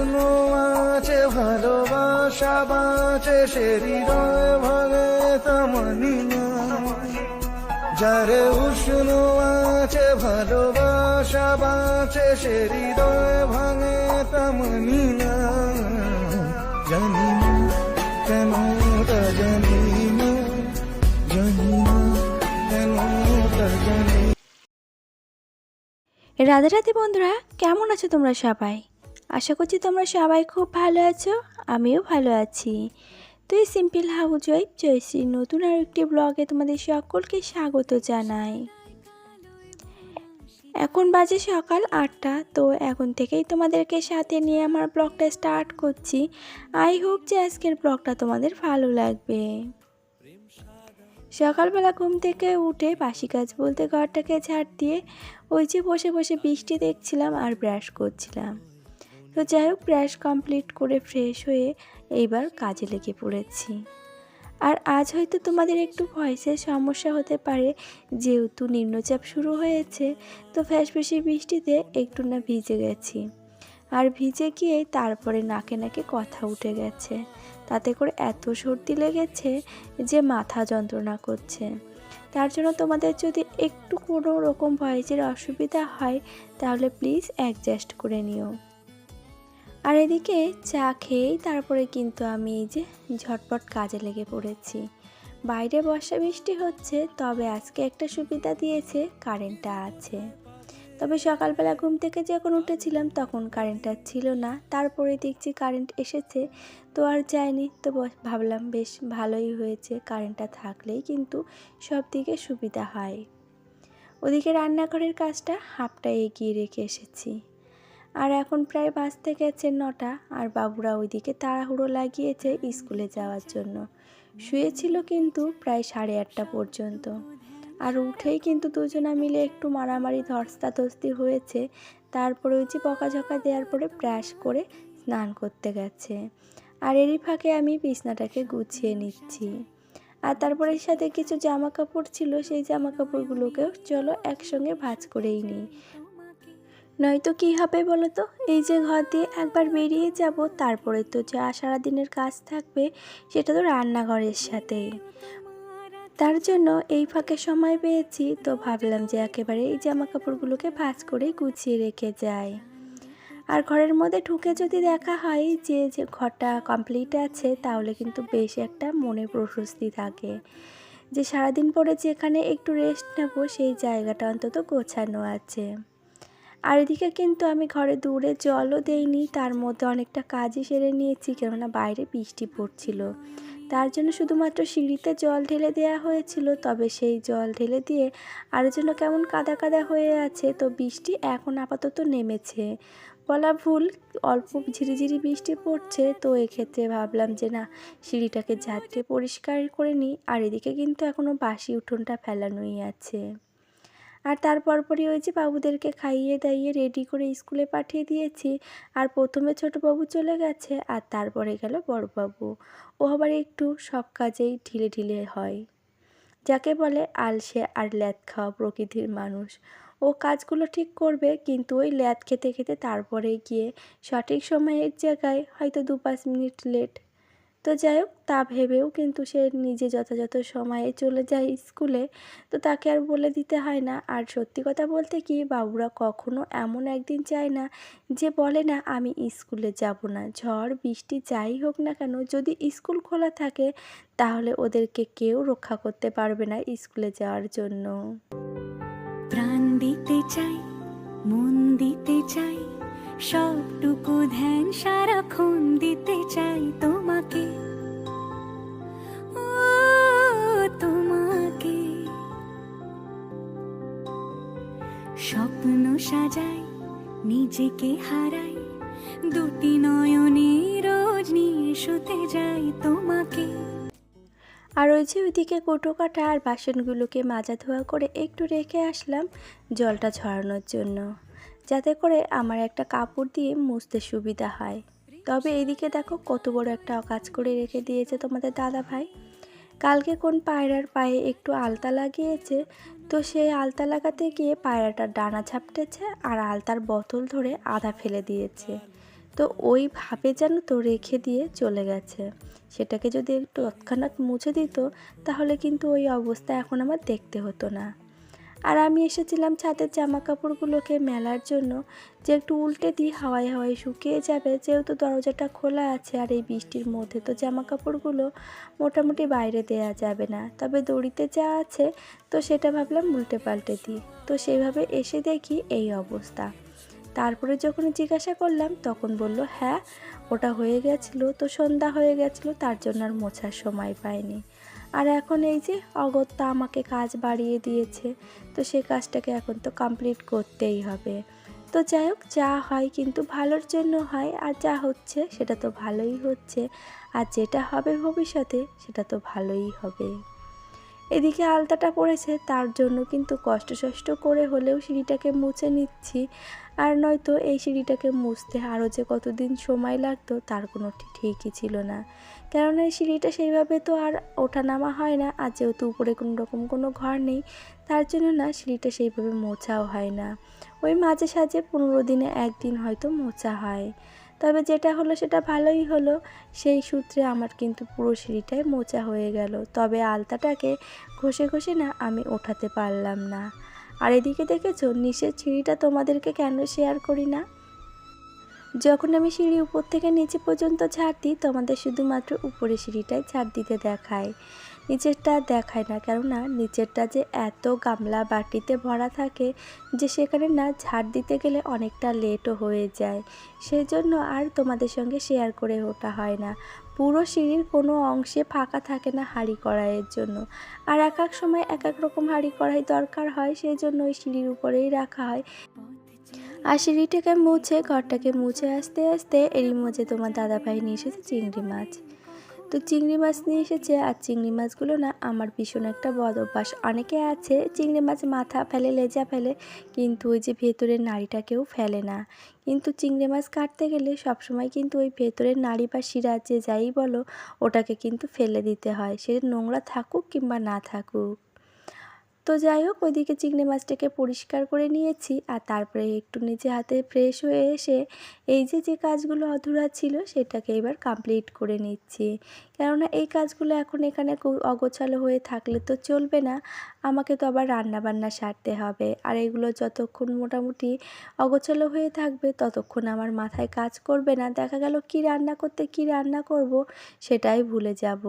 উষ্ণ আছে, ভালোবাসা বাঁচে, সে হৃদয় ভাঙে তামানি যারে উষ্ণ আছে, ভালোবাসা বাঁচে, সে হৃদয় ভাঙে তামানি না জানি কেন জানি না। বন্ধুরা, কেমন আছো তোমরা সবাই? আশা করছি তোমরা সবাই খুব ভালো আছো, আমিও ভালো আছি। তো এই সিম্পল হাউজ ওয়াইফ জয়শ্রী নতুন আর একটি ব্লগে তোমাদের সকলকে স্বাগত জানাই। এখন বাজে সকাল আটটা, তো এখন থেকেই তোমাদেরকে সাথে নিয়ে আমার ব্লগটা স্টার্ট করছি। আই হোপ যে আজকের ব্লগটা তোমাদের ভালো লাগবে। সকালবেলা ঘুম থেকে উঠে বাসি কাজ বলতে ঘরটাকে ঝাড় দিয়ে ওই যে বসে বসে বৃষ্টি দেখছিলাম আর ব্রাশ করছিলাম। তো যাই হোক ব্রাশ কমপ্লিট করে ফ্রেশ হয়ে এইবার কাজে লেগে পড়েছি। আর আজ হয়তো তোমাদের একটু ভয়েসের সমস্যা হতে পারে, যেহেতু নিম্নচাপ শুরু হয়েছে, তো ফ্যাসফ্যাসি বৃষ্টিতে একটু না ভিজে গেছি। আর ভিজে গিয়ে তারপরে নাকে নাকে কথা উঠে গেছে। তাতে করে এত সর্দি লেগেছে যে মাথা যন্ত্রণা করছে। তার জন্য তোমাদের যদি একটু কোনো রকম ভয়েসের অসুবিধা হয়, তাহলে প্লিজ অ্যাডজাস্ট করে নিও। আর এদিকে চা খেয়েই তারপরে কিন্তু আমি এই যে ঝটপট কাজে লেগে পড়েছি। বাইরে বর্ষা বৃষ্টি হচ্ছে, তবে আজকে একটা সুবিধা দিয়েছে, কারেন্টটা আছে। তবে সকালবেলা ঘুম থেকে যখন উঠেছিলাম তখন কারেন্টটা ছিল না, তারপরে দেখছি কারেন্ট এসেছে, তো আর যায়নি। তো ভাবলাম বেশ ভালোই হয়েছে, কারেন্টটা থাকলেই কিন্তু সব দিকে সুবিধা হয়। ওদিকে রান্নাঘরের কাজটা হাফটা এগিয়ে রেখে এসেছি। আর এখন প্রায় বাজতে গেছে নটা আর বাবুরা ওইদিকে তাড়াহুড়ো লাগিয়েছে স্কুলে যাওয়ার জন্য। শুয়েছিল কিন্তু প্রায় সাড়ে আটটা পর্যন্ত। আর উঠেই কিন্তু দুজনা মিলে একটু মারামারি, ধস্তাধস্তি হয়েছে। তারপরে ওই যে বকাঝকা দেওয়ার পরে ব্রাশ করে স্নান করতে গেছে। আর এরই ফাঁকে আমি বিছনাটাকে গুছিয়ে নিচ্ছি। আর তারপরে সাথে কিছু জামা কাপড় ছিল, সেই জামা কাপড়গুলোকেও চলো একসঙ্গে ভাঁজ করেই নিই। নয়তো কী হবে বলো তো এই যে ঘর দিয়ে একবার বেরিয়ে যাব, তারপরে তো যা সারাদিনের কাজ থাকবে, সেটা তো রান্নাঘরের সাথে। তার জন্য এই ফাঁকে সময় পেয়েছি, তো ভাবলাম যে একেবারে এই জামা কাপড়গুলোকে ভাঁজ করে গুছিয়ে রেখে যাই। আর ঘরের মধ্যে ঢুকে যদি দেখা হয় যে যে ঘরটা কমপ্লিট আছে, তাহলে কিন্তু বেশ একটা মনে প্রশস্তি থাকে। যে সারাদিন পরে যেখানে একটু রেস্ট নেব, সেই জায়গাটা অন্তত গোছানো আছে। আর এদিকে কিন্তু আমি ঘরে দূরে জলও দেইনি, তার মধ্যে অনেকটা কাজই সেরে নিয়েছি, কেননা বাইরে বৃষ্টি পড়ছিল। তার জন্য শুধুমাত্র সিঁড়িতে জল ঢেলে দেওয়া হয়েছিল, তবে সেই জল ঢেলে দিয়ে আরও যেন কেমন কাদা কাদা হয়ে আছে, তো বৃষ্টি এখন আপাতত নেমেছে। বলা ভুল, অল্প ঝিরিঝিরি বৃষ্টি পড়ছে, তো এক্ষেত্রে ভাবলাম যে না, সিঁড়িটাকে ঝাঁটকে পরিষ্কার করে নিই, আর এদিকে কিন্তু এখনও বাসি উঠোনটা ফেলানোই আছে। আর তারপর পরই ওই যে বাবুদেরকে খাইয়ে দাইয়ে রেডি করে স্কুলে পাঠিয়ে দিয়েছি। আর প্রথমে ছোট বাবু চলে গেছে আর তারপরে গেল বড় বাবু। ও আবার একটু সব কাজেই ঢিলে ঢিলে হয়। যাকে বলে আলসে আর ল্যাদ খাওয়া প্রকৃতির মানুষ। ও কাজগুলো ঠিক করবে কিন্তু ওই ল্যাদ খেতে খেতে তারপরে গিয়ে সঠিক সময়ের জায়গায় হয়তো দু পাঁচ মিনিট লেট তো যাই হোক, তা ভেবেও কিন্তু সে নিজে যথাযথ সময়ে চলে যায় স্কুলে। তো তাকে আর বলে দিতে হয় না। আর সত্যি কথা বলতে কি, বাবুরা কখনো এমন একদিন চায় না যে বলে না, আমি স্কুলে যাব না। ঝড়, বৃষ্টি, যাই হোক না কেন, যদি স্কুল খোলা থাকে, তাহলে ওদেরকে কেউ রক্ষা করতে পারবে না স্কুলে যাওয়ার জন্য। প্রাণ দিতে চাই, মন দিতে চাই সবটুকু ধ্যান সারাক্ষণ দিতে চাই তোমাকে। তোমাকে। স্বপ্ন সাজাই, নিজেকে হারাই, দুটি নয়নে রোজ নিয়ে শুতে যাই তোমাকে। আর ওই যে ওইদিকে কোটো কাটা আর বাসনগুলোকে মাজা ধোয়া করে একটু রেখে আসলাম জলটা ঝরানোর জন্য। যাতে করে আমার একটা কাপড় দিয়ে মুছতে সুবিধা হয়। তবে এদিকে দেখো কত বড় একটা কাজ করে রেখে দিয়েছে তোমাদের দাদা ভাই। কালকে কোন পায়রার পায়ে একটু আলতা লাগিয়েছে, তো সেই আলতা লাগাতে গিয়ে পায়রাটার ডানা ঝাপটেছে আর আলতার বোতল ধরে আধা ফেলে দিয়েছে। তো ওইভাবে যেন তো রেখে দিয়ে চলে গেছে। সেটাকে যদি একটু তৎক্ষণাৎ মুছে দিত, তাহলে কিন্তু ওই অবস্থা এখন আমার দেখতে হতো না। আর আমি এসেছিলাম ছাদের জামা কাপড়গুলোকে মেলার জন্য। যে একটু উল্টে দিই, হাওয়ায় হাওয়ায় শুকিয়ে যাবে। যেহেতু দরজাটা খোলা আছে আর এই বৃষ্টির মধ্যে, তো জামা কাপড়গুলো মোটামুটি বাইরে দেয়া যাবে না। তবে দড়িতে যা আছে, তো সেটা ভাবলাম উল্টে পাল্টে দিই। তো সেইভাবে এসে দেখি এই অবস্থা। তারপরে যখন জিজ্ঞাসা করলাম, তখন বলল হ্যাঁ ওটা হয়ে গেছিল। তো সন্ধ্যা হয়ে গেছিল, তার জন্য আর মোছার সময় পাইনি। আর এখন এই যে অগত্যা আমাকে কাজ বাড়িয়ে দিয়েছে, তো সে কাজটাকে এখন তো কমপ্লিট করতেই হবে। তো যাই হোক, যা হয় কিন্তু ভালোর জন্য হয়, আর যা হচ্ছে সেটা তো ভালোই হচ্ছে, আর যেটা হবে ভবিষ্যতে সেটা তো ভালোই হবে। এদিকে আলতাটা পড়েছে, তার জন্য কিন্তু কষ্ট সষ্ট করে হলেও সিঁড়িটাকে মুছে নিচ্ছি। আর নয়তো এই সিঁড়িটাকে মুছতে আরও যে কতদিন সময় লাগতো, তার কোনো ঠিকই ছিল না। কেননা এই সিঁড়িটা সেইভাবে তো আর ওঠা নামা হয় না, আর যেহেতু উপরে কোনো রকম কোনো ঘর নেই, তার জন্য না সিঁড়িটা সেইভাবে মোছাও হয় না। ওই মাঝে সাঝে পনেরো দিনে একদিন হয়তো মোছা হয়। তবে যেটা হলো সেটা ভালোই হলো। সেই সূত্রে আমার কিন্তু পুরো সিঁড়িটাই মোচা হয়ে গেল। তবে আলতাটাকে ঘষে ঘষে না আমি ওঠাতে পারলাম না। আর এদিকে দেখেছ, নিচের সিঁড়িটা তোমাদেরকে কেন শেয়ার করি না? যখন আমি সিঁড়ি উপর থেকে নিচে পর্যন্ত ঝাড় দিই, তোমাদের শুধুমাত্র উপরে সিঁড়িটাই ঝাড় দিতে দেখায়। নিচেরটা দেখায় না। কেননা নিচেরটা যে এত গামলা বাটিতে ভরা থাকে যে সেখানে না ঝাড় দিতে গেলে অনেকটা লেটও হয়ে যায়। সেই জন্য আর তোমাদের সঙ্গে শেয়ার করে ওঠা হয় না। পুরো সিঁড়ির কোনো অংশে ফাঁকা থাকে না হাঁড়ি কড়াইয়ের জন্য। আর এক এক সময় এক এক রকম হাঁড়ি কড়াই দরকার হয় সেই জন্য ওই সিঁড়ির উপরেই রাখা হয়। আর সিঁড়িটাকে মুছে, ঘরটাকে মুছে আসতে আসতে এরই মধ্যে তোমার দাদা ভাই নিয়ে এসেছে চিংড়ি মাছ। তো চিংড়ি মাছ নিয়ে এসেছে আর চিংড়ি মাছগুলো না আমার ভীষণ একটা বদ অভ্যাস। অনেকে আছে চিংড়ি মাছ মাথা ফেলে, লেজা ফেলে, কিন্তু ওই যে ভেতরের নাড়িটা কেউ ফেলে না। কিন্তু চিংড়ি মাছ কাটতে গেলে সবসময় কিন্তু ওই ভেতরের নাড়ি বা শিরা যে যাই বলো, ওটাকে কিন্তু ফেলে দিতে হয়। সে নোংরা থাকুক কিংবা না থাকুক। তো যাই হোক, ওইদিকে চিংড়ি মাছটাকে পরিষ্কার করে নিয়েছি আর তারপরে একটু নিজে হাতে ফ্রেশ হয়ে এসে এই যে যে কাজগুলো অধুরা ছিল সেটাকে এবার কমপ্লিট করে নিচ্ছি। কেননা এই কাজগুলো এখন এখানে অগোছালো হয়ে থাকলে তো চলবে না, আমাকে তো আবার রান্না বান্না সারতে হবে। আর এগুলো যতক্ষণ মোটামুটি অগোছালো হয়ে থাকবে, ততক্ষণ আমার মাথায় কাজ করবে না। দেখা গেল কি রান্না করতে কি রান্না করব সেটাই ভুলে যাব।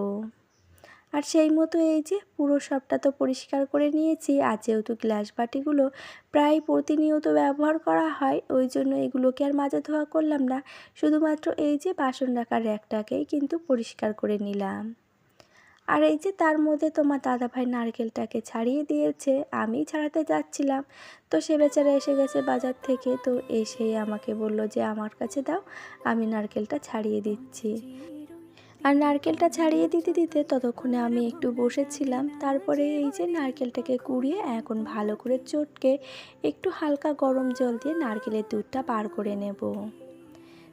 আর সেই মতো এই যে পুরো সবটা তো পরিষ্কার করে নিয়েছি আর যেহেতু গ্লাস বাটিগুলো প্রায় প্রতিনিয়ত ব্যবহার করা হয়, ওই জন্য এগুলোকে আর মাজা ধোয়া করলাম না। শুধুমাত্র এই যে বাসন রাখার র্যাকটাকেই কিন্তু পরিষ্কার করে নিলাম। আর এই যে তার মধ্যে তোমার দাদাভাই নারকেলটাকে ছাড়িয়ে দিয়েছে, আমি ছাড়াতে যাচ্ছিলাম। তো সে বেচারা এসে গেছে বাজার থেকে, তো এসেই আমাকে বলল যে, আমার কাছে দাও, আমি নারকেলটা ছাড়িয়ে দিচ্ছি। আর নারকেলটা ছাড়িয়ে দিতে দিতে ততক্ষণে আমি একটু বসেছিলাম। তারপরে এই যে নারকেলটাকে কুড়িয়ে এখন ভালো করে চটকে একটু হালকা গরম জল দিয়ে নারকেলের দুধটা বার করে নেব।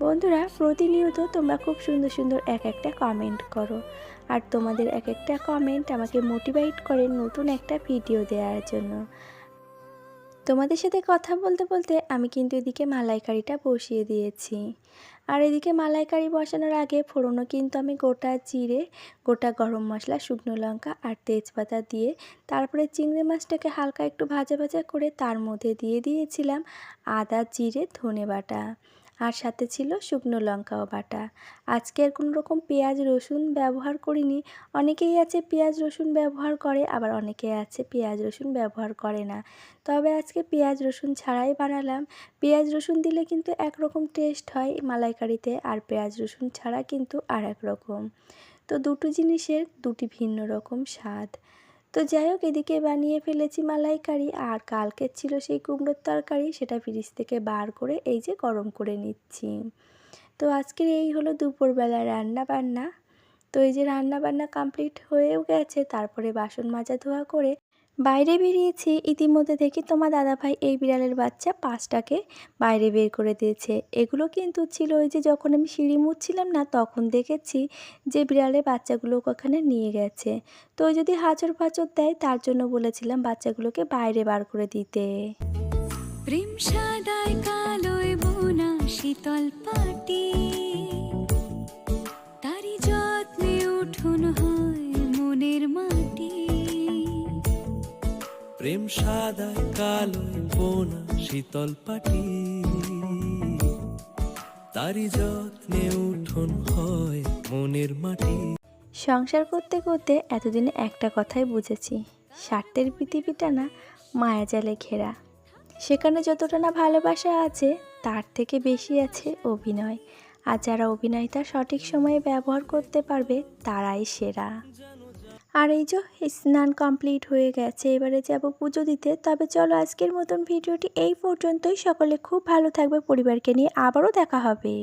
বন্ধুরা, প্রতিনিয়ত তোমরা খুব সুন্দর সুন্দর এক একটা কমেন্ট করো। আর তোমাদের এক একটা কমেন্ট আমাকে মোটিভেট করে নতুন একটা ভিডিও দেওয়ার জন্য। তোমাদের সাথে কথা বলতে বলতে আমি কিন্তু এদিকে মালাইকারিটা বসিয়ে দিয়েছি। আর এদিকে মালাইকারি বসানোর আগে ফোড়নও কিন্তু আমি গোটা জিরে, গোটা গরম মশলা, শুকনো লঙ্কা আর তেজপাতা দিয়ে তারপরে চিংড়ি মাছটাকে হালকা একটু ভাজা ভাজা করে তার মধ্যে দিয়ে দিয়েছিলাম আদা, জিরে, ধনে বাটা। আর সাথে ছিল শুকনো লঙ্কাও বাটা। আজকে আর কোনো রকম পেঁয়াজ রসুন ব্যবহার করিনি। অনেকেই আছে পেঁয়াজ রসুন ব্যবহার করে, আবার অনেকে আছে পেঁয়াজ রসুন ব্যবহার করে না। তবে আজকে পেঁয়াজ রসুন ছাড়াই বানালাম। পেঁয়াজ রসুন দিলে কিন্তু একরকম টেস্ট হয় মালাইকারিতে, আর পেঁয়াজ রসুন ছাড়া কিন্তু আর এক রকম। তো দুটো জিনিসের দুটি ভিন্ন রকম স্বাদ। তো যাই হোক, এদিকে বানিয়ে ফেলেছি মালাইকারি। আর কালকের ছিল সেই কুমড়োর তরকারি, সেটা ফ্রিজ থেকে বার করে এই যে গরম করে নিচ্ছি। তো আজকের এই হলো দুপুরবেলা রান্না বান্না তো এই যে রান্না বান্না কমপ্লিট হয়েও গেছে, তারপরে বাসন মাজা ধোয়া করে বাইরে বেরিয়েছি, ইতিমধ্যে দেখি তোমার দাদাভাই এই বিড়ালের বাচ্চা পাঁচটাকে বাইরে বের করে দিয়েছে। এগুলো কিন্তু ছিল ওই যে যখন আমি সিঁড়ি মুছছিলাম না, তখন দেখেছি যে বিড়ালের বাচ্চাগুলো ওখানে নিয়ে গেছে। তো যদি হাজর ফাচর দেয়, তার জন্য বলেছিলাম বাচ্চাগুলোকে বাইরে বার করে দিতে। প্রেম সাদায় কালোয় বোনা শীতল পাটি। প্রেম সাদায় কালোয় বোনা, শীতল পাটি। তারি যত্নে উঠোন হয় মনের মাটি। সংসার করতে করতে এতদিনে একটা কথাই বুঝেছি, স্বার্থের পৃথিবীটা না মায়াজালে ঘেরা। সেখানে যতটা না ভালোবাসা আছে, তার থেকে বেশি আছে অভিনয়। আর যারা অভিনয়টা সঠিক সময়ে ব্যবহার করতে পারবে, তারাই সেরা। আর এই যে স্নান কমপ্লিট হয়ে গেছে, এবারে যাব পুজো দিতে। তবে চলো আজকের মতন ভিডিওটি এই পর্যন্তই। সকলে খুব ভালো থাকবে। পরিবারকে নিয়ে আবারও দেখা হবে।